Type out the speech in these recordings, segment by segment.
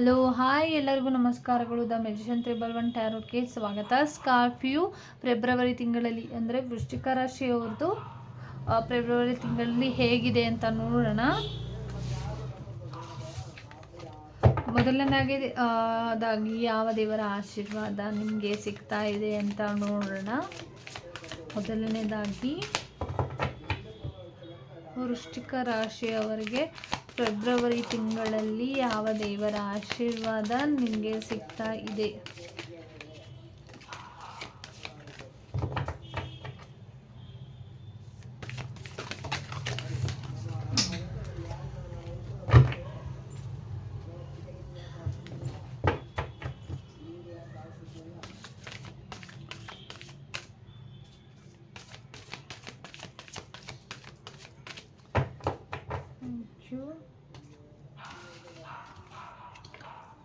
Hello, hi ಎಲ್ಲರಿಗೂ ನಮಸ್ಕಾರಗಳು. The magician triple one ಟ್ಯಾರೋಕ್ಕೆ ಸ್ವಾಗತ. ಸ್ಕಾರ್ಪಿಯು ಫೆಬ್ರವರಿ ತಿಂಗಳಲ್ಲಿ ಅಂದರೆ ವೃಶ್ಚಿಕ ರಾಶಿಯವ್ರದ್ದು ಫೆಬ್ರವರಿ ತಿಂಗಳಲ್ಲಿ ಹೇಗಿದೆ ಅಂತ ನೋಡೋಣ. ಮೊದಲನೇದಾಗಿ ಅದಾಗಿ ಯಾವ ದೇವರ ಆಶೀರ್ವಾದ ನಿಮಗೆ ಸಿಗ್ತಾ ಇದೆ ಅಂತ ನೋಡೋಣ. ಮೊದಲನೇದಾಗಿ, ವೃಶ್ಚಿಕ ರಾಶಿಯವರಿಗೆ ಫೆಬ್ರವರಿ ತಿಂಗಳಲ್ಲಿ ಯಾವ ದೇವರ ಆಶೀರ್ವಾದ ನಿಮಗೆ ಸಿಗ್ತಾ ಇದೆ?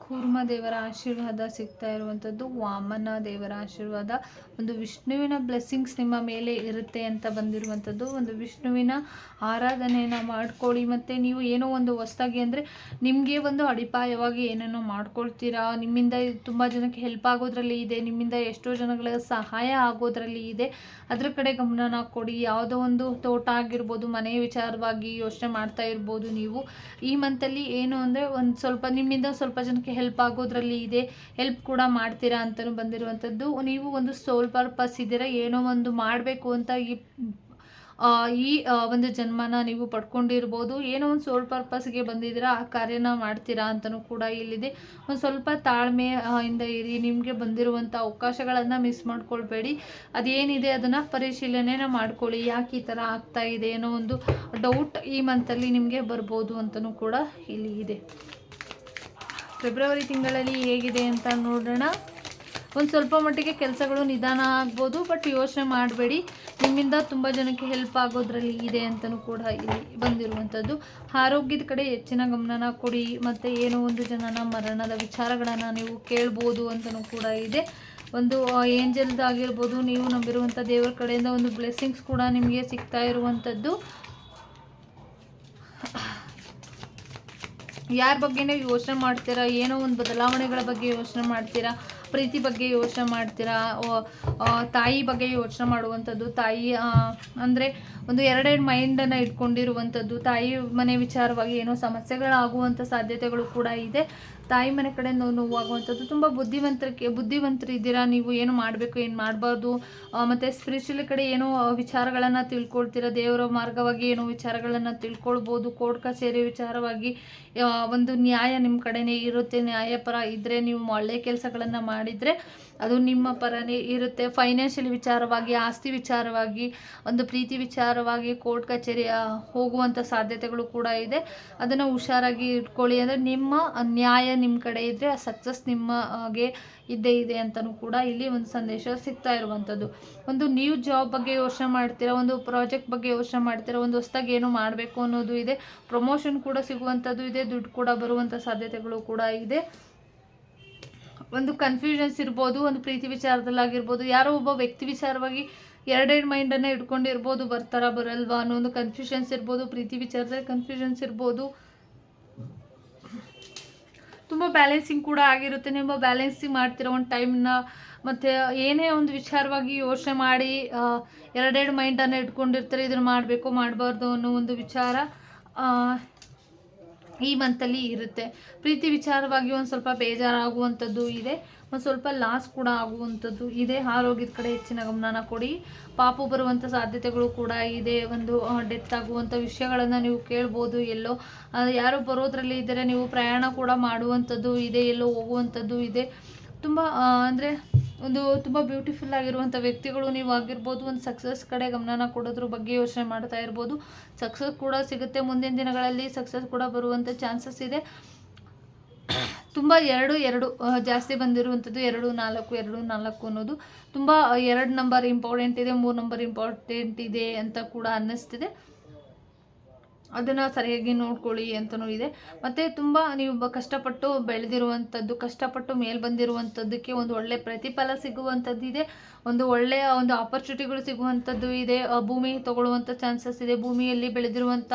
ಕೂರ್ಮ ದೇವರ ಆಶೀರ್ವಾದ ಸಿಗ್ತಾ ಇರುವಂಥದ್ದು, ವಾಮನ ದೇವರ ಆಶೀರ್ವಾದ. ಒಂದು ವಿಷ್ಣುವಿನ ಬ್ಲೆಸ್ಸಿಂಗ್ಸ್ ನಿಮ್ಮ ಮೇಲೆ ಇರುತ್ತೆ ಅಂತ ಬಂದಿರುವಂಥದ್ದು. ಒಂದು ವಿಷ್ಣುವಿನ ಆರಾಧನೆಯನ್ನು ಮಾಡ್ಕೊಳ್ಳಿ. ಮತ್ತು ನೀವು ಏನೋ ಒಂದು ಹೊಸ್ದಾಗಿ ಅಂದರೆ ನಿಮಗೆ ಒಂದು ಅಡಿಪಾಯವಾಗಿ ಏನೇನೋ ಮಾಡ್ಕೊಳ್ತೀರಾ. ನಿಮ್ಮಿಂದ ತುಂಬ ಜನಕ್ಕೆ ಹೆಲ್ಪ್ ಆಗೋದ್ರಲ್ಲಿ ಇದೆ. ನಿಮ್ಮಿಂದ ಎಷ್ಟೋ ಜನಗಳ ಸಹಾಯ ಆಗೋದ್ರಲ್ಲಿ ಇದೆ. ಅದ್ರ ಕಡೆ ಗಮನನ ಕೊಡಿ. ಯಾವುದೋ ಒಂದು ತೋಟ ಆಗಿರ್ಬೋದು, ಮನೆ ವಿಚಾರವಾಗಿ ಯೋಚನೆ ಮಾಡ್ತಾ ಇರ್ಬೋದು ನೀವು. ಈ ಮಂತಲ್ಲಿ ಏನು ಅಂದರೆ ಒಂದು ಸ್ವಲ್ಪ ನಿಮ್ಮಿಂದ ಸ್ವಲ್ಪ ಜನಕ್ಕೆ ಹೆಲ್ಪ್ ಆಗೋದ್ರಲ್ಲಿ ಇದೆ ಹೆಲ್ಪ್ ಕೂಡ ಮಾಡ್ತೀರಾ ಅಂತಲೂ ಬಂದಿರುವಂಥದ್ದು. ನೀವು ಒಂದು ಸೋಲ್ ಪರ್ಪಸ್ ಇದ್ದೀರಾ, ಏನೋ ಒಂದು ಮಾಡಬೇಕು ಅಂತ ಈ ಈ ಒಂದು ಜನ್ಮನ ನೀವು ಪಡ್ಕೊಂಡಿರ್ಬೋದು. ಏನೋ ಒಂದು ಸೋಲ್ ಪರ್ಪಸ್ಗೆ ಬಂದಿದ್ದೀರಾ, ಆ ಕಾರ್ಯನ ಮಾಡ್ತೀರಾ ಅಂತಲೂ ಕೂಡ ಇಲ್ಲಿದೆ. ಒಂದು ಸ್ವಲ್ಪ ತಾಳ್ಮೆ ಇಂದ ಇರಿ, ನಿಮಗೆ ಬಂದಿರುವಂಥ ಅವಕಾಶಗಳನ್ನು ಮಿಸ್ ಮಾಡ್ಕೊಳ್ಬೇಡಿ. ಅದೇನಿದೆ ಅದನ್ನು ಪರಿಶೀಲನೆನ ಮಾಡ್ಕೊಳ್ಳಿ. ಯಾಕೆ ಈ ಥರ ಆಗ್ತಾ ಇದೆ ಅನ್ನೋ ಒಂದು ಡೌಟ್ ಈ ಮಂತಲ್ಲಿ ನಿಮಗೆ ಬರ್ಬೋದು ಅಂತಲೂ ಕೂಡ ಇಲ್ಲಿ ಇದೆ. ಫೆಬ್ರವರಿ ತಿಂಗಳಲ್ಲಿ ಹೇಗಿದೆ ಅಂತ ನೋಡೋಣ. ಒಂದು ಸ್ವಲ್ಪ ಮಟ್ಟಿಗೆ ಕೆಲಸಗಳು ನಿಧಾನ ಆಗ್ಬೋದು ಬಟ್ ಯೋಚನೆ ಮಾಡಬೇಡಿ. ನಿಮ್ಮಿಂದ ತುಂಬ ಜನಕ್ಕೆ ಹೆಲ್ಪ್ ಆಗೋದ್ರಲ್ಲಿ ಇದೆ ಅಂತಲೂ ಕೂಡ ಇಲ್ಲಿ ಬಂದಿರುವಂಥದ್ದು ಆರೋಗ್ಯದ ಕಡೆ ಹೆಚ್ಚಿನ ಗಮನನ ಕೊಡಿ, ಮತ್ತು ಏನೋ ಒಂದು ಜನನ ಮರಣದ ವಿಚಾರಗಳನ್ನು ನೀವು ಕೇಳ್ಬೋದು ಅಂತಲೂ ಕೂಡ ಇದೆ. ಒಂದು ಏಂಜಲ್ದಾಗಿರ್ಬೋದು ನೀವು ನಂಬಿರುವಂಥ ದೇವರ ಕಡೆಯಿಂದ ಒಂದು ಬ್ಲೆಸ್ಸಿಂಗ್ಸ್ ಕೂಡ ನಿಮಗೆ ಸಿಗ್ತಾ ಇರುವಂಥದ್ದು ಯಾರ ಬಗ್ಗೆನೇ ಯೋಚನೆ ಮಾಡ್ತೀರಾ? ಏನೋ ಒಂದು ಬದಲಾವಣೆಗಳ ಬಗ್ಗೆ ಯೋಚನೆ ಮಾಡ್ತೀರಾ? ಪ್ರೀತಿ ಬಗ್ಗೆ ಯೋಚನೆ ಮಾಡ್ತೀರಾ? ತಾಯಿ ಬಗ್ಗೆ ಯೋಚನೆ ಮಾಡುವಂಥದ್ದು, ತಾಯಿ ಅಂದರೆ ಒಂದು ಎರಡೆರಡು ಮೈಂಡನ್ನು ಇಟ್ಕೊಂಡಿರುವಂಥದ್ದು, ತಾಯಿ ಮನೆ ವಿಚಾರವಾಗಿ ಏನೋ ಸಮಸ್ಯೆಗಳಾಗುವಂಥ ಸಾಧ್ಯತೆಗಳು ಕೂಡ ಇದೆ. ತಾಯಿ ಮನೆ ಕಡೆ ನೋವು ನೋವಾಗುವಂಥದ್ದು, ತುಂಬ ಬುದ್ಧಿವಂತರು ಇದ್ದೀರಾ ನೀವು ಏನು ಮಾಡಬೇಕು, ಏನು ಮಾಡಬಾರ್ದು? ಮತ್ತು ಸ್ಪಿರಿಚುವಲ್ ಕಡೆ ಏನೋ ವಿಚಾರಗಳನ್ನು ತಿಳ್ಕೊಳ್ತೀರಾ? ದೇವರ ಮಾರ್ಗವಾಗಿ ಏನೋ ವಿಚಾರಗಳನ್ನು ತಿಳ್ಕೊಳ್ಬೋದು. ಕೋರ್ಟ್ ಕಚೇರಿ ವಿಚಾರವಾಗಿ ಒಂದು ನ್ಯಾಯ ನಿಮ್ಮ ಕಡೆನೇ ಇರುತ್ತೆ. ನ್ಯಾಯಪರ ಇದ್ದರೆ ನೀವು ಒಳ್ಳೆಯ ಕೆಲಸಗಳನ್ನು ಮಾಡಿದರೆ ಅದು ನಿಮ್ಮ ಪರನೇ ಇರುತ್ತೆ. ಫೈನಾನ್ಷಿಯಲ್ ವಿಚಾರವಾಗಿ, ಆಸ್ತಿ ವಿಚಾರವಾಗಿ, ಒಂದು ಪ್ರೀತಿ ವಿಚಾರವಾಗಿ ಕೋರ್ಟ್ ಕಚೇರಿ ಹೋಗುವಂಥ ಸಾಧ್ಯತೆಗಳು ಕೂಡ ಇದೆ. ಅದನ್ನು ಹುಷಾರಾಗಿ ಇಟ್ಕೊಳ್ಳಿ. ಅಂದರೆ ನಿಮ್ಮ ನ್ಯಾಯ ನಿಮ್ಮ ಕಡೆ ಇದ್ದರೆ ಆ ಸಕ್ಸಸ್ ನಿಮಗೆ ಇದ್ದೇ ಇದೆ ಅಂತಲೂ ಕೂಡ ಇಲ್ಲಿ ಒಂದು ಸಂದೇಶ ಸಿಗ್ತಾ ಇರುವಂಥದ್ದು ಒಂದು ನ್ಯೂ ಜಾಬ್ ಬಗ್ಗೆ ಯೋಚನೆ ಮಾಡ್ತೀರಾ? ಒಂದು ಪ್ರಾಜೆಕ್ಟ್ ಬಗ್ಗೆ ಯೋಚನೆ ಮಾಡ್ತೀರಾ? ಒಂದು ಹೊಸ್ದಾಗಿ ಏನು ಮಾಡಬೇಕು ಅನ್ನೋದು ಇದೆ. ಪ್ರಮೋಷನ್ ಕೂಡ ಸಿಗುವಂಥದ್ದು ಇದೆ. ದುಡ್ಡು ಕೂಡ ಬರುವಂಥ ಸಾಧ್ಯತೆಗಳು ಕೂಡ ಇದೆ. ಒಂದು ಕನ್ಫ್ಯೂಷನ್ಸ್ ಇರ್ಬೋದು, ಒಂದು ಪ್ರೀತಿ ವಿಚಾರದಲ್ಲಾಗಿರ್ಬೋದು, ಯಾರೋ ಒಬ್ಬ ವ್ಯಕ್ತಿ ವಿಚಾರವಾಗಿ ಎರಡೆರಡು ಮೈಂಡನ್ನು ಇಟ್ಕೊಂಡಿರ್ಬೋದು ಬರ್ತಾರಾ ಬರಲ್ವಾ ಅನ್ನೋ ಒಂದು ಕನ್ಫ್ಯೂಷನ್ಸ್ ಇರ್ಬೋದು, ಪ್ರೀತಿ ವಿಚಾರದಲ್ಲಿ ಕನ್ಫ್ಯೂಷನ್ಸ್ ಇರ್ಬೋದು. ತುಂಬ ಬ್ಯಾಲೆನ್ಸಿಂಗ್ ಕೂಡ ಆಗಿರುತ್ತೆ. ನಿಮ್ಮ ಬ್ಯಾಲೆನ್ಸಿಂಗ್ ಮಾಡ್ತಿರೋ ಒಂದು ಟೈಮ್ನ ಮತ್ತು ಏನೇ ಒಂದು ವಿಚಾರವಾಗಿ ಯೋಚನೆ ಮಾಡಿ ಎರಡೆರಡು ಮೈಂಡನ್ನು ಇಟ್ಕೊಂಡಿರ್ತಾರೆ ಇದನ್ನು ಮಾಡಬೇಕು, ಮಾಡಬಾರ್ದು ಅನ್ನೋ ಒಂದು ವಿಚಾರ ಈ ಮಂತಲ್ಲಿ ಇರುತ್ತೆ. ಪ್ರೀತಿ ವಿಚಾರವಾಗಿ ಒಂದು ಸ್ವಲ್ಪ ಬೇಜಾರಾಗುವಂಥದ್ದು ಇದೆ. ಒಂದು ಸ್ವಲ್ಪ ಲಾಸ್ ಕೂಡ ಆಗುವಂಥದ್ದು ಇದೆ. ಆರೋಗ್ಯದ ಕಡೆ ಹೆಚ್ಚಿನ ಗಮನನ ಕೊಡಿ. ಪಾಪು ಬರುವಂಥ ಸಾಧ್ಯತೆಗಳು ಕೂಡ ಇದೆ. ಒಂದು ಡೆತ್ ಆಗುವಂಥ ವಿಷಯಗಳನ್ನು ನೀವು ಕೇಳ್ಬೋದು, ಎಲ್ಲೋ. ಯಾರು ಬರೋದ್ರಲ್ಲಿ ಇದ್ದರೆ ನೀವು ಪ್ರಯಾಣ ಕೂಡ ಮಾಡುವಂಥದ್ದು ಇದೆ, ಎಲ್ಲೋ ಹೋಗುವಂಥದ್ದು ಇದೆ. ತುಂಬ ಅಂದರೆ ಒಂದು ತುಂಬ ಬ್ಯೂಟಿಫುಲ್ ಆಗಿರುವಂಥ ವ್ಯಕ್ತಿಗಳು ನೀವು ಆಗಿರ್ಬೋದು, ಒಂದು ಸಕ್ಸಸ್ ಕಡೆ ಗಮನನ ಕೊಡೋದ್ರ ಬಗ್ಗೆ ಯೋಚನೆ ಮಾಡ್ತಾ ಇರ್ಬೋದು. ಸಕ್ಸಸ್ ಕೂಡ ಸಿಗುತ್ತೆ, ಮುಂದಿನ ದಿನಗಳಲ್ಲಿ ಸಕ್ಸಸ್ ಕೂಡ ಬರುವಂಥ ಚಾನ್ಸಸ್ ಇದೆ. ತುಂಬ ಎರಡು ಎರಡು ಜಾಸ್ತಿ ಬಂದಿರುವಂಥದ್ದು ಎರಡು, ನಾಲ್ಕು ಎರಡು, ನಾಲ್ಕು ಅನ್ನೋದು ತುಂಬ ಎರಡು ನಂಬರ್ ಇಂಪಾರ್ಟೆಂಟ್ ಇದೆ, ಮೂರು ನಂಬರ್ ಇಂಪಾರ್ಟೆಂಟ್ ಇದೆ ಅಂತ ಕೂಡ ಅನ್ನಿಸ್ತಿದೆ. ಅದನ್ನು ಸರಿಯಾಗಿ ನೋಡ್ಕೊಳ್ಳಿ ಅಂತಲೂ ಇದೆ. ಮತ್ತು ತುಂಬ ನೀವು ಕಷ್ಟಪಟ್ಟು ಬೆಳೆದಿರುವಂಥದ್ದು ಕಷ್ಟಪಟ್ಟು ಮೇಲೆ ಬಂದಿರುವಂಥದ್ದಕ್ಕೆ ಒಂದು ಒಳ್ಳೆಯ ಪ್ರತಿಫಲ ಸಿಗುವಂಥದ್ದು ಇದೆ. ಒಂದು ಒಳ್ಳೆಯ ಒಂದು ಆಪರ್ಚುನಿಟಿಗಳು ಸಿಗುವಂಥದ್ದು ಇದೆ. ಭೂಮಿ ತಗೊಳ್ಳುವಂಥ ಚಾನ್ಸಸ್ ಇದೆ. ಭೂಮಿಯಲ್ಲಿ ಬೆಳೆದಿರುವಂಥ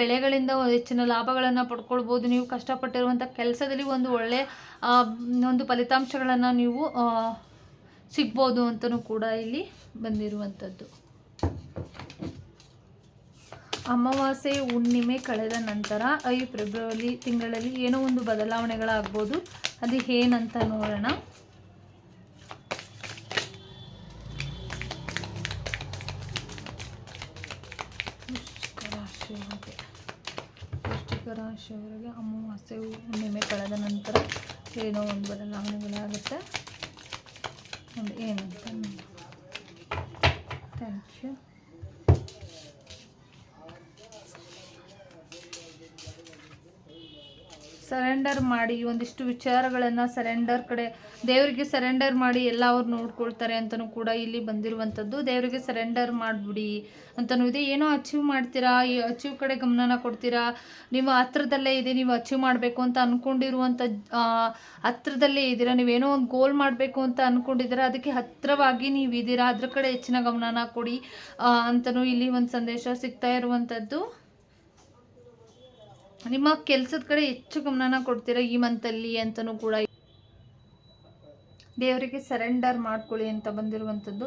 ಬೆಳೆಗಳಿಂದ ಹೆಚ್ಚಿನ ಲಾಭಗಳನ್ನು ಪಡ್ಕೊಳ್ಬೋದು. ನೀವು ಕಷ್ಟಪಟ್ಟಿರುವಂಥ ಕೆಲಸದಲ್ಲಿ ಒಂದು ಒಳ್ಳೆಯ ಒಂದು ಫಲಿತಾಂಶಗಳನ್ನು ನೀವು ಸಿಗ್ಬೋದು ಅಂತಲೂ ಕೂಡ ಇಲ್ಲಿ ಬಂದಿರುವಂಥದ್ದು ಅಮಾವಾಸ್ಯೆ, ಹುಣ್ಣಿಮೆ ಕಳೆದ ನಂತರ ಐ ಫೆಬ್ರವರಿ ತಿಂಗಳಲ್ಲಿ ಏನೋ ಒಂದು ಬದಲಾವಣೆಗಳಾಗ್ಬೋದು. ಅದು ಏನಂತ ನೋಡೋಣ. ವೃಶ್ಚಿಕ ರಾಶಿಯವರಿಗೆ ಅಮಾವಾಸ್ಯೆ, ಹುಣ್ಣಿಮೆ ಕಳೆದ ನಂತರ ಏನೋ ಒಂದು ಬದಲಾವಣೆಗಳಾಗುತ್ತೆ. ಏನಂತ ಥ್ಯಾಂಕ್ ಯು ಸರೆಂಡರ್ ಮಾಡಿ, ಒಂದಿಷ್ಟು ವಿಚಾರಗಳನ್ನು ಸರೆಂಡರ್ ಕಡೆ, ದೇವರಿಗೆ ಸರೆಂಡರ್ ಮಾಡಿ ಎಲ್ಲ ಅವ್ರು ನೋಡ್ಕೊಳ್ತಾರೆ ಅಂತಲೂ ಕೂಡ ಇಲ್ಲಿ ಬಂದಿರುವಂಥದ್ದು. ದೇವರಿಗೆ ಸರೆಂಡರ್ ಮಾಡಿಬಿಡಿ ಅಂತಲೂ ಇದೆ. ಏನೋ ಅಚೀವ್ ಮಾಡ್ತೀರಾ? ಈ ಅಚೀವ್ ಕಡೆ ಗಮನನ ಕೊಡ್ತೀರಾ? ನೀವು ಹತ್ರದಲ್ಲೇ ಇದೆ, ನೀವು ಅಚೀವ್ ಮಾಡಬೇಕು ಅಂತ ಅಂದ್ಕೊಂಡಿರುವಂಥ ಹತ್ರದಲ್ಲೇ ಇದ್ದೀರಾ? ನೀವೇನೋ ಒಂದು ಗೋಲ್ ಮಾಡಬೇಕು ಅಂತ ಅಂದ್ಕೊಂಡಿದ್ದೀರಾ ಅದಕ್ಕೆ ಹತ್ತಿರವಾಗಿ ನೀವು ಇದ್ದೀರಾ? ಅದ್ರ ಕಡೆ ಹೆಚ್ಚಿನ ಗಮನನ ಕೊಡಿ ಅಂತಲೂ ಇಲ್ಲಿ ಒಂದು ಸಂದೇಶ ಸಿಗ್ತಾ ಇರುವಂಥದ್ದು. ನಿಮ್ಮ ಕೆಲಸದ ಕಡೆ ಹೆಚ್ಚು ಗಮನನ ಕೊಡ್ತೀರಾ ಈ ಮಂತಲ್ಲಿ ಅಂತಲೂ ಕೂಡ ದೇವರಿಗೆ ಸರೆಂಡರ್ ಮಾಡ್ಕೊಳ್ಳಿ ಅಂತ ಬಂದಿರುವಂಥದ್ದು.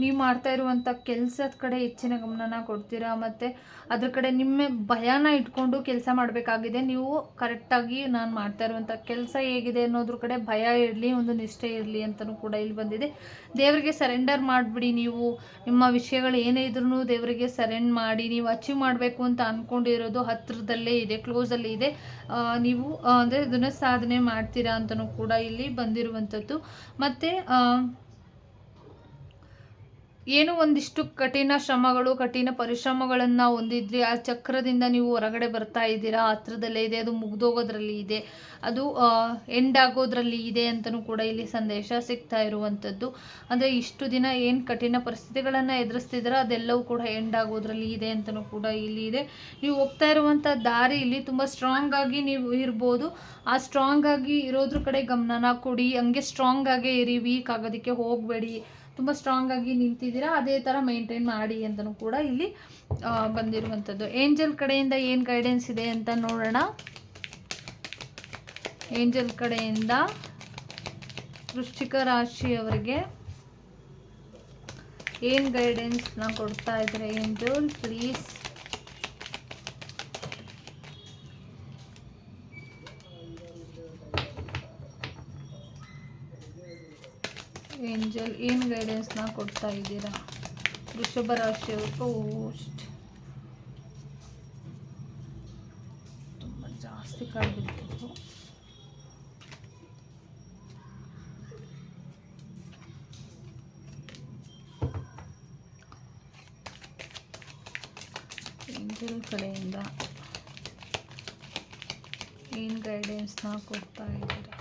ನೀವು ಮಾಡ್ತಾ ಇರುವಂಥ ಕೆಲಸದ ಕಡೆ ಹೆಚ್ಚಿನ ಗಮನನ ಕೊಡ್ತೀರಾ? ಮತ್ತು ಅದ್ರ ಕಡೆ ನಿಮ್ಮ ಭಯನ ಇಟ್ಕೊಂಡು ಕೆಲಸ ಮಾಡಬೇಕಾಗಿದೆ. ನೀವು ಕರೆಕ್ಟಾಗಿ ನಾನು ಮಾಡ್ತಾ ಇರುವಂಥ ಕೆಲಸ ಹೇಗಿದೆ ಅನ್ನೋದ್ರ ಕಡೆ ಭಯ ಇರಲಿ, ಒಂದು ನಿಷ್ಠೆ ಇರಲಿ ಅಂತಲೂ ಕೂಡ ಇಲ್ಲಿ ಬಂದಿದೆ. ದೇವರಿಗೆ ಸರೆಂಡರ್ ಮಾಡಿಬಿಡಿ ನೀವು. ನಿಮ್ಮ ವಿಷಯಗಳು ಏನೇ ಇದ್ರೂ ದೇವರಿಗೆ ಸರೆಂಡ್ ಮಾಡಿ, ನೀವು ಅಚೀವ್ ಮಾಡಬೇಕು ಅಂತ ಅಂದ್ಕೊಂಡಿರೋದು ಹತ್ತಿರದಲ್ಲೇ ಇದೆ ಕ್ಲೋಸಲ್ಲಿ ಇದೆ. ನೀವು ಅಂದರೆ ಇದನ್ನು ಸಾಧನೆ ಮಾಡ್ತೀರಾ ಅಂತಲೂ ಕೂಡ ಇಲ್ಲಿ ಬಂದಿರುವಂಥದ್ದು. ಮತ್ತು ಏನೋ ಒಂದಿಷ್ಟು ಕಠಿಣ ಶ್ರಮಗಳು, ಕಠಿಣ ಪರಿಶ್ರಮಗಳನ್ನು ಹೊಂದಿದ್ರಿ. ಆ ಚಕ್ರದಿಂದ ನೀವು ಹೊರಗಡೆ ಬರ್ತಾ ಇದ್ದೀರಾ? ಹತ್ರದಲ್ಲೇ ಇದೆ, ಅದು ಮುಗ್ದೋಗೋದ್ರಲ್ಲಿ ಇದೆ, ಅದು ಎಂಡ್ ಆಗೋದ್ರಲ್ಲಿ ಇದೆ ಅಂತಲೂ ಕೂಡ ಇಲ್ಲಿ ಸಂದೇಶ ಸಿಗ್ತಾ ಇರುವಂಥದ್ದು. ಅಂದರೆ ಇಷ್ಟು ದಿನ ಏನು ಕಠಿಣ ಪರಿಸ್ಥಿತಿಗಳನ್ನು ಎದುರಿಸ್ತಿದ್ದೀರಾ? ಅದೆಲ್ಲವೂ ಕೂಡ ಎಂಡ್ ಆಗೋದ್ರಲ್ಲಿ ಇದೆ ಅಂತಲೂ ಕೂಡ ಇಲ್ಲಿ ಇದೆ. ನೀವು ಹೋಗ್ತಾ ಇರುವಂಥ ದಾರಿ ಇಲ್ಲಿ ತುಂಬ ಸ್ಟ್ರಾಂಗ್ ಆಗಿ ನೀವು ಇರ್ಬೋದು. ಆ ಸ್ಟ್ರಾಂಗ್ ಆಗಿ ಇರೋದ್ರ ಕಡೆ ಗಮನನ ಕೊಡಿ. ಹಂಗೆ ಸ್ಟ್ರಾಂಗ್ ಆಗೇ ಇರಿ. ವೀಕ್ ಆಗೋದಕ್ಕೆ ಹೋಗಬೇಡಿ. ತುಂಬ ಸ್ಟ್ರಾಂಗ್ ಆಗಿ ನಿಂತಿದ್ದೀರಾ, ಅದೇ ಥರ ಮೇಂಟೈನ್ ಮಾಡಿ ಅಂತಲೂ ಕೂಡ ಇಲ್ಲಿ ಬಂದಿರುವಂಥದ್ದು ಏಂಜಲ್ ಕಡೆಯಿಂದ ಏನು ಗೈಡೆನ್ಸ್ ಇದೆ ಅಂತ ನೋಡೋಣ. ಏಂಜಲ್ ಕಡೆಯಿಂದ ವೃಶ್ಚಿಕ ರಾಶಿಯವರಿಗೆ ಏನು ಗೈಡೆನ್ಸ್ನ ಕೊಡ್ತಾ ಇದ್ದಾರೆ ಏಂಜಲ್ ಪ್ಲೀಸ್ ಏಂಜಲ್ ಏನು ಗೈಡೆನ್ಸ್ನ ಕೊಡ್ತಾ ಇದ್ದೀರಾ? ವೃಷಭ ರಾಶಿಯವ್ರಿಗೂ ಓಸ್ಟ್ ತುಂಬ ಜಾಸ್ತಿ ಕಾಡ್ಬಿಡ್ತಿದ್ರು ಏಂಜಲ್ ಕಡೆಯಿಂದ ಏನು ಗೈಡೆನ್ಸ್ನ ಕೊಡ್ತಾ ಇದ್ದೀರಾ?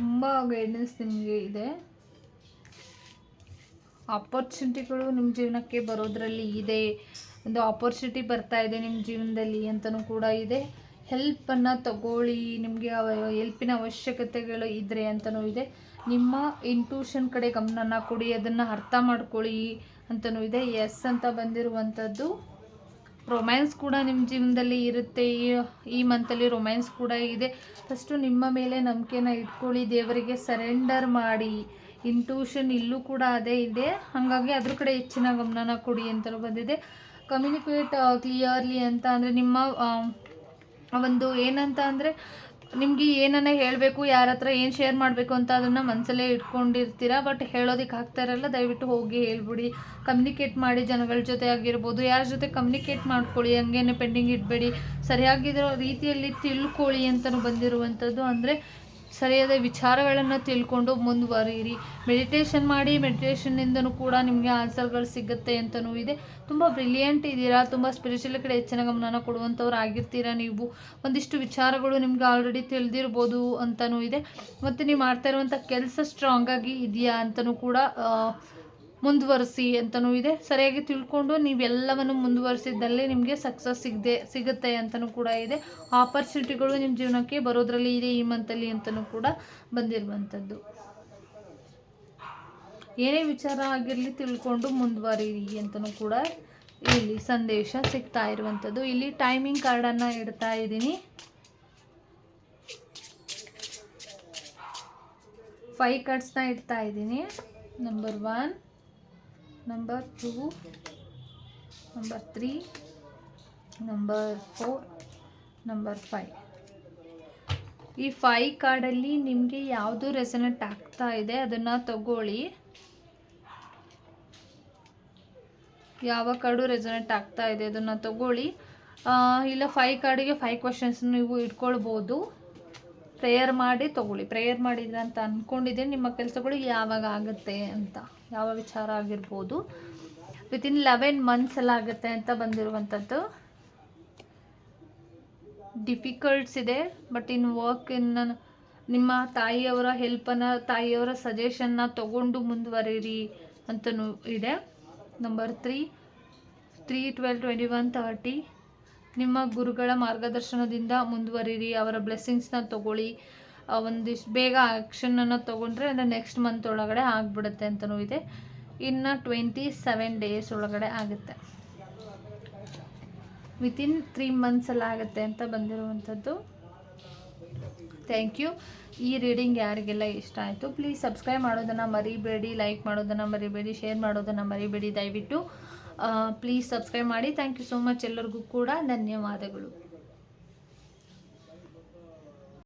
ತುಂಬ ಗೈಡೆನ್ಸ್ ನಿಮಗೆ ಇದೆ. ಆಪರ್ಚುನಿಟಿಗಳು ನಿಮ್ಮ ಜೀವನಕ್ಕೆ ಬರೋದ್ರಲ್ಲಿ ಇದೆ. ಒಂದು ಆಪರ್ಚುನಿಟಿ ಬರ್ತಾ ಇದೆ ನಿಮ್ಮ ಜೀವನದಲ್ಲಿ ಅಂತಲೂ ಕೂಡ ಇದೆ. ಹೆಲ್ಪನ್ನು ತಗೊಳ್ಳಿ, ನಿಮಗೆ ಹೆಲ್ಪಿನ ಅವಶ್ಯಕತೆಗಳು ಇದ್ದರೆ ಅಂತಲೂ ಇದೆ. ನಿಮ್ಮ ಇಂಟ್ಯೂಷನ್ ಕಡೆ ಗಮನನ ಕೊಡಿ, ಅದನ್ನು ಅರ್ಥ ಮಾಡ್ಕೊಳ್ಳಿ ಅಂತಲೂ ಇದೆ. ಎಸ್ ಅಂತ ಬಂದಿರುವಂಥದ್ದು ರೊಮ್ಯಾನ್ಸ್ ಕೂಡ ನಿಮ್ಮ ಜೀವನದಲ್ಲಿ ಇರುತ್ತೆ. ಈ ಈ ಮಂತಲ್ಲಿ ರೊಮ್ಯಾನ್ಸ್ ಕೂಡ ಇದೆ. ಫಸ್ಟು ನಿಮ್ಮ ಮೇಲೆ ನಂಬಿಕೆನ ಇಟ್ಕೊಳ್ಳಿ, ದೇವರಿಗೆ ಸರೆಂಡರ್ ಮಾಡಿ. ಇಂಟ್ಯೂಷನ್ ಇಲ್ಲೂ ಕೂಡ ಅದೇ ಇದೆ. ಹಾಗಾಗಿ ಅದ್ರ ಕಡೆ ಹೆಚ್ಚಿನ ಗಮನನ ಕೊಡಿ ಅಂತಲೂ ಬಂದಿದೆ. ಕಮ್ಯುನಿಕೇಟ್ ಕ್ಲಿಯರ್ಲಿ ಅಂತ ಅಂದರೆ ನಿಮ್ಮ ಒಂದು ಏನಂತ ಅಂದರೆ ನಿಮಗೆ ಏನನ್ನ ಹೇಳಬೇಕು, ಯಾರ ಹತ್ರ ಏನು ಶೇರ್ ಮಾಡಬೇಕು ಅಂತ ಅದನ್ನು ಮನಸ್ಸಲ್ಲೇ ಇಟ್ಕೊಂಡಿರ್ತೀರಾ? ಬಟ್ ಹೇಳೋದಕ್ಕೆ ಆಗ್ತಾ ಇರಲ್ಲ, ದಯವಿಟ್ಟು ಹೋಗಿ ಹೇಳ್ಬಿಡಿ. ಕಮ್ಯುನಿಕೇಟ್ ಮಾಡಿ ಜನಗಳ ಜೊತೆ ಆಗಿರ್ಬೋದು, ಯಾರ ಜೊತೆ ಕಮ್ಯುನಿಕೇಟ್ ಮಾಡ್ಕೊಳ್ಳಿ, ಹಂಗೇನೆ ಪೆಂಡಿಂಗ್ ಇಡಬೇಡಿ ಸರಿಯಾಗಿರೋ ರೀತಿಯಲ್ಲಿ ತಿಳ್ಕೊಳ್ಳಿ ಅಂತಲೂ ಬಂದಿರುವಂಥದ್ದು ಅಂದರೆ ಸರಿಯಾದ ವಿಚಾರಗಳನ್ನು ತಿಳ್ಕೊಂಡು ಮುಂದುವರಿಯಿರಿ. ಮೆಡಿಟೇಷನ್ ಮಾಡಿ ಮೆಡಿಟೇಷನ್ನಿಂದನೂ ಕೂಡ ನಿಮಗೆ ಆನ್ಸರ್ಗಳು ಸಿಗುತ್ತೆ ಅಂತಲೂ ಇದೆ. ತುಂಬ ಬ್ರಿಲಿಯಂಟ್ ಇದ್ದೀರಾ ತುಂಬ ಸ್ಪಿರಿಚುವಲ್ ಕಡೆ ಹೆಚ್ಚಿನ ಗಮನ ಕೊಡುವಂಥವ್ರು ಆಗಿರ್ತೀರಾ ನೀವು. ಒಂದಿಷ್ಟು ವಿಚಾರಗಳು ನಿಮ್ಗೆ ಆಲ್ರೆಡಿ ತಿಳಿದಿರ್ಬೋದು ಅಂತಲೂ ಇದೆ. ಮತ್ತು ನೀವು ಮಾಡ್ತಾ ಇರುವಂಥ ಕೆಲಸ ಸ್ಟ್ರಾಂಗಾಗಿ ಇದೆಯಾ ಅಂತಲೂ ಕೂಡ ಮುಂದುವರಿಸಿ ಅಂತಲೂ ಇದೆ ಸರಿಯಾಗಿ ತಿಳ್ಕೊಂಡು ನೀವೆಲ್ಲವನ್ನು ಮುಂದುವರಿಸಿದ್ದಲ್ಲಿ ನಿಮಗೆ ಸಕ್ಸಸ್ ಸಿಗದೆ ಸಿಗುತ್ತೆ ಅಂತಲೂ ಕೂಡ ಇದೆ. ಆಪರ್ಚುನಿಟಿಗಳು ನಿಮ್ಮ ಜೀವನಕ್ಕೆ ಬರೋದ್ರಲ್ಲಿ ಇದೆ ಈ ಮಂತಲ್ಲಿ ಅಂತಲೂ ಕೂಡ ಬಂದಿರುವಂಥದ್ದು. ಏನೇ ವಿಚಾರ ಆಗಿರಲಿ ತಿಳ್ಕೊಂಡು ಮುಂದುವರಿ ಅಂತಲೂ ಕೂಡ ಇಲ್ಲಿ ಸಂದೇಶ ಸಿಗ್ತಾ ಇರುವಂಥದ್ದು. ಇಲ್ಲಿ ಟೈಮಿಂಗ್ ಕಾರ್ಡನ್ನು ಇಡ್ತಾ ಇದ್ದೀನಿ. ಫೈ ಕಾರ್ಡ್ಸ್ನ ಇಡ್ತಾ ಇದ್ದೀನಿ. Number one number two number three number four number five ಈ ಫೈ ಕಾರ್ಡಲ್ಲಿ ನಿಮಗೆ ಯಾವುದು ರೆಸನೆಂಟ್ ಆಗ್ತಾ ಇದೆ ಅದನ್ನು ತಗೊಳ್ಳಿ. ಯಾವ ಕಾರ್ಡು ರೆಸನೆಂಟ್ ಆಗ್ತಾ ಇದೆ ಅದನ್ನು ತಗೊಳ್ಳಿ. ಇಲ್ಲ ಫೈ ಕಾರ್ಡಿಗೆ ಫೈ ಕ್ವಶನ್ಸ್ ನೀವು ಇಟ್ಕೊಳ್ಬೋದು. ಪ್ರೇಯರ್ ಮಾಡಿ ತಗೊಳ್ಳಿ. ಪ್ರೇಯರ್ ಮಾಡಿದ್ರೆ ಅಂತ ಅಂದ್ಕೊಂಡಿದ್ದೀನಿ ನಿಮ್ಮ ಕೆಲಸಗಳು ಯಾವಾಗ ಆಗುತ್ತೆ ಅಂತ, ಯಾವ ವಿಚಾರ ಆಗಿರ್ಬೋದು. ವಿತಿನ್ ಲೆವೆನ್ ಮಂತ್ಸ್ ಎಲ್ಲ ಆಗುತ್ತೆ ಅಂತ ಬಂದಿರುವಂಥದ್ದು. ಡಿಫಿಕಲ್ಟ್ಸ್ ಇದೆ ಬಟ್ ಇನ್ ವರ್ಕ್ ಇನ್ ನಿಮ್ಮ ತಾಯಿಯವರ ಹೆಲ್ಪನ್ನು ತಾಯಿಯವರ ಸಜೆಷನ್ನ ತಗೊಂಡು ಮುಂದುವರಿರಿ ಅಂತಲೂ ಇದೆ. Number three three twelve twenty one thirty ನಿಮ್ಮ ಗುರುಗಳ ಮಾರ್ಗದರ್ಶನದಿಂದ ಮುಂದುವರಿರಿ, ಅವರ ಬ್ಲೆಸ್ಸಿಂಗ್ಸ್ನ ತೊಗೊಳ್ಳಿ. ಒಂದಿಷ್ಟು ಬೇಗ ಆ್ಯಕ್ಷನನ್ನು ತೊಗೊಂಡ್ರೆ ಅಂದರೆ ನೆಕ್ಸ್ಟ್ ಮಂತ್ ಒಳಗಡೆ ಆಗಿಬಿಡುತ್ತೆ ಅಂತಲೂ ಇದೆ ಇನ್ನು ಟ್ವೆಂಟಿ ಸೆವೆನ್ ಡೇಸ್ ಒಳಗಡೆ ಆಗುತ್ತೆ. ವಿತಿನ್ ತ್ರೀ ಮಂತ್ಸಲ್ಲಿ ಆಗುತ್ತೆ ಅಂತ ಬಂದಿರುವಂಥದ್ದು. ಥ್ಯಾಂಕ್ ಯು ಈ ರೀಡಿಂಗ್ ಯಾರಿಗೆಲ್ಲ ಇಷ್ಟ ಆಯಿತು ಪ್ಲೀಸ್ ಸಬ್ಸ್ಕ್ರೈಬ್ ಮಾಡೋದನ್ನು ಮರಿಬೇಡಿ ಲೈಕ್ ಮಾಡೋದನ್ನು ಮರಿಬೇಡಿ ಶೇರ್ ಮಾಡೋದನ್ನು ಮರಿಬೇಡಿ ದಯವಿಟ್ಟು. ಪ್ಲೀಸ್ ಸಬ್ಸ್ಕ್ರೈಬ್ ಮಾಡಿ. ಥ್ಯಾಂಕ್ ಯು ಸೋ ಮಚ್ ಎಲ್ಲರಿಗೂ ಕೂಡ. ಧನ್ಯವಾದಗಳು.